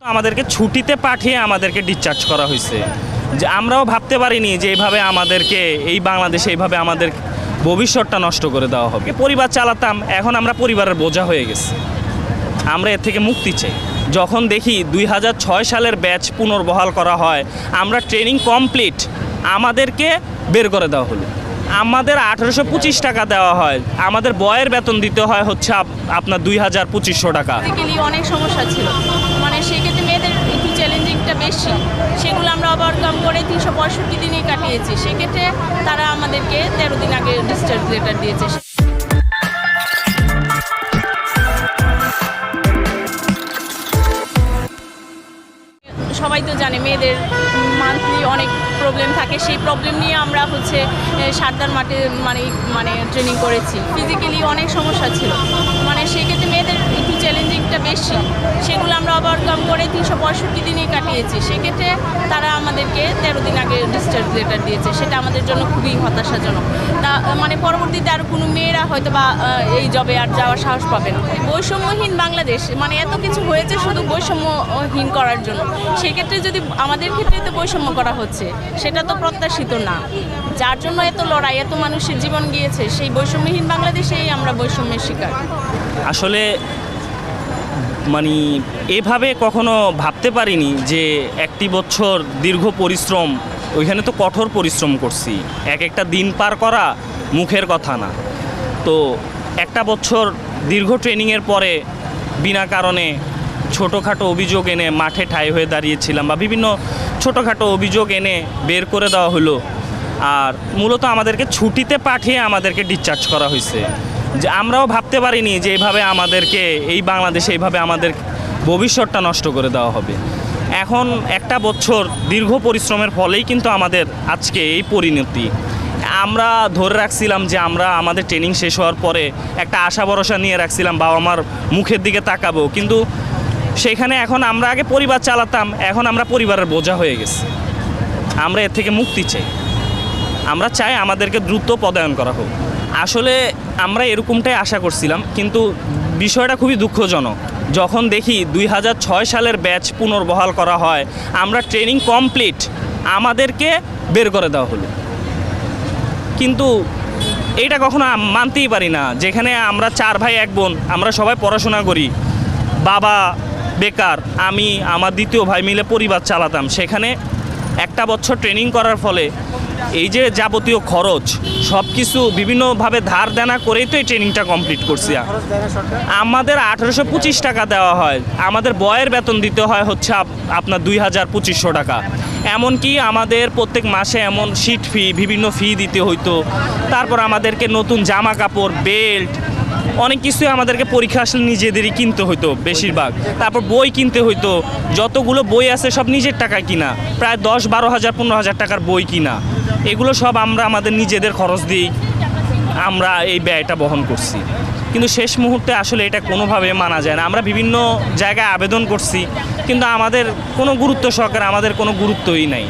আমাদেরকে ছুটিতে পাঠিয়ে আমাদেরকে ডিসচার্জ করা হয়েছে। যে আমরাও ভাবতে পারিনি যে এইভাবে আমাদেরকে, এই বাংলাদেশে এইভাবে আমাদের ভবিষ্যৎটা নষ্ট করে দেওয়া হবে। পরিবার চালাতাম, এখন আমরা পরিবারের বোঝা হয়ে গেছি। আমরা এর থেকে মুক্তি চাই। যখন দেখি দুই হাজার ছয় সালের ব্যাচ পুনর্বহাল করা হয়, আমরা ট্রেনিং কমপ্লিট, আমাদেরকে বের করে দেওয়া হলো। আমাদের আঠেরোশো পঁচিশ টাকা দেওয়া হয়। আমাদের বয়ের বেতন দিতে হয় হচ্ছে আপ- আপনার দুই হাজার পঁচিশশো টাকা। অনেক সমস্যা ছিল। মানে সেক্ষেত্রে মেয়েদের একটু চ্যালেঞ্জিংটা বেশি। সেগুলো আমরা ওভারকাম করে তিনশো পঁয়ষট্টি দিনেই কাটিয়েছি। সেক্ষেত্রে তারা আমাদেরকে তেরো দিন আগে ডিসচার্জ লেটার দিয়েছে। সবাই তো জানে, মেয়েদের মান্থলি অনেক প্রবলেম থাকে, সেই প্রবলেম নিয়ে আমরা হচ্ছে সারদার মাঠে মানে মানে ট্রেনিং করেছি। ফিজিক্যালি অনেক সমস্যা ছিল। মানে সেক্ষেত্রে মেয়েদের চ্যালেঞ্জিংটা বেশি, সেগুলো আমরা ওভারকাম করে তিনশো পঁয়ষট্টি দিনেই কাটিয়েছি। সেক্ষেত্রে তারা আমাদেরকে তেরো দিন আগে ডিসচার্জ লেটার দিয়েছে, সেটা আমাদের জন্য খুবই হতাশাজনক। তা মানে পরবর্তীতে আর কোনো মেয়েরা হয়তো বা এই জবে আর যাওয়ার সাহস পাবে না। বৈষম্যহীন বাংলাদেশ মানে এত কিছু হয়েছে শুধু বৈষম্যহীন করার জন্য। সেক্ষেত্রে যদি আমাদের ক্ষেত্রে তো বৈষম্য করা হচ্ছে, সেটা তো প্রত্যাশিত না। যার জন্য এত লড়াই, এত মানুষের জীবন গিয়েছে, সেই বৈষম্যহীন বাংলাদেশেই আমরা বৈষম্যের শিকার। আসলে মানে এভাবে কখনো ভাবতে পারিনি যে একটি বছর দীর্ঘ পরিশ্রম, ওইখানে তো কঠোর পরিশ্রম করছি। এক একটা দিন পার করা মুখের কথা না। তো একটা বছর দীর্ঘ ট্রেনিংয়ের পরে বিনা কারণে ছোটোখাটো অভিযোগ এনে মাঠে ঠাই হয়ে দাঁড়িয়েছিলাম বা বিভিন্ন ছোটোখাটো অভিযোগ এনে বের করে দেওয়া হলো। আর মূলত আমাদেরকে ছুটিতে পাঠিয়ে আমাদেরকে ডিসচার্জ করা হয়েছে। যে আমরাও ভাবতে পারিনি যে এইভাবে আমাদেরকে, এই বাংলাদেশে এইভাবে আমাদের ভবিষ্যৎটা নষ্ট করে দেওয়া হবে। এখন একটা বছর দীর্ঘ পরিশ্রমের ফলেই কিন্তু আমাদের আজকে এই পরিণতি। আমরা ধরে রাখছিলাম যে আমরা আমাদের ট্রেনিং শেষ হওয়ার পরে একটা আশা ভরসা নিয়ে রাখছিলাম বাবা মার মুখের দিকে তাকাবো। কিন্তু সেখানে এখন আমরা আগে পরিবার চালাতাম, এখন আমরা পরিবারের বোঝা হয়ে গেছি। আমরা এর থেকে মুক্তি চাই। আমরা চাই আমাদেরকে দ্রুত পদায়ন করা হোক। আসলে আমরা এরকমটাই আশা করছিলাম, কিন্তু বিষয়টা খুবই দুঃখজনক। যখন দেখি দুই হাজার ছয় সালের ব্যাচ পুনর্বহাল করা হয়, আমরা ট্রেনিং কমপ্লিট, আমাদেরকে বের করে দেওয়া হলো। কিন্তু এইটা কখনো মানতেই পারি না, যেখানে আমরা চার ভাই, এক বোন, আমরা সবাই পড়াশোনা করি। বাবা বেকার, আমি, আমার দ্বিতীয় ভাই মিলে পরিবার চালাতাম। সেখানে একটা বছর ট্রেনিং করার ফলে এই যে যাবতীয় খরচ সব কিছু বিভিন্নভাবে ধার দেনা করেই তো এই ট্রেনিংটা কমপ্লিট করছি আমাদের আঠেরোশো পঁচিশ টাকা দেওয়া হয়। আমাদের বয়ের বেতন দিতে হয় হচ্ছে আপ- আপনার দুই হাজার পঁচিশশো টাকা। এমনকি আমাদের প্রত্যেক মাসে এমন শিট ফি বিভিন্ন ফি দিতে হইতো। তারপর আমাদেরকে নতুন জামা কাপড় বেল্ট অনেক কিছুই আমাদেরকে পরীক্ষা আসলে নিজেদেরই কিনতে হইতো বেশিরভাগ। তারপর বই কিনতে হইতো। যতগুলো বই আছে সব নিজের টাকায় কিনা। প্রায় দশ বারো হাজার পনেরো হাজার টাকার বই কিনা। এগুলো সব আমরা আমাদের নিজেদের খরচ দিয়েই আমরা এই ব্যয়টা বহন করছি। কিন্তু শেষ মুহূর্তে আসলে এটা কোনোভাবে মানা যায় না। আমরা বিভিন্ন জায়গায় আবেদন করছি, কিন্তু আমাদের কোনো গুরুত্ব সহকারে আমাদের কোনো গুরুত্বই নাই।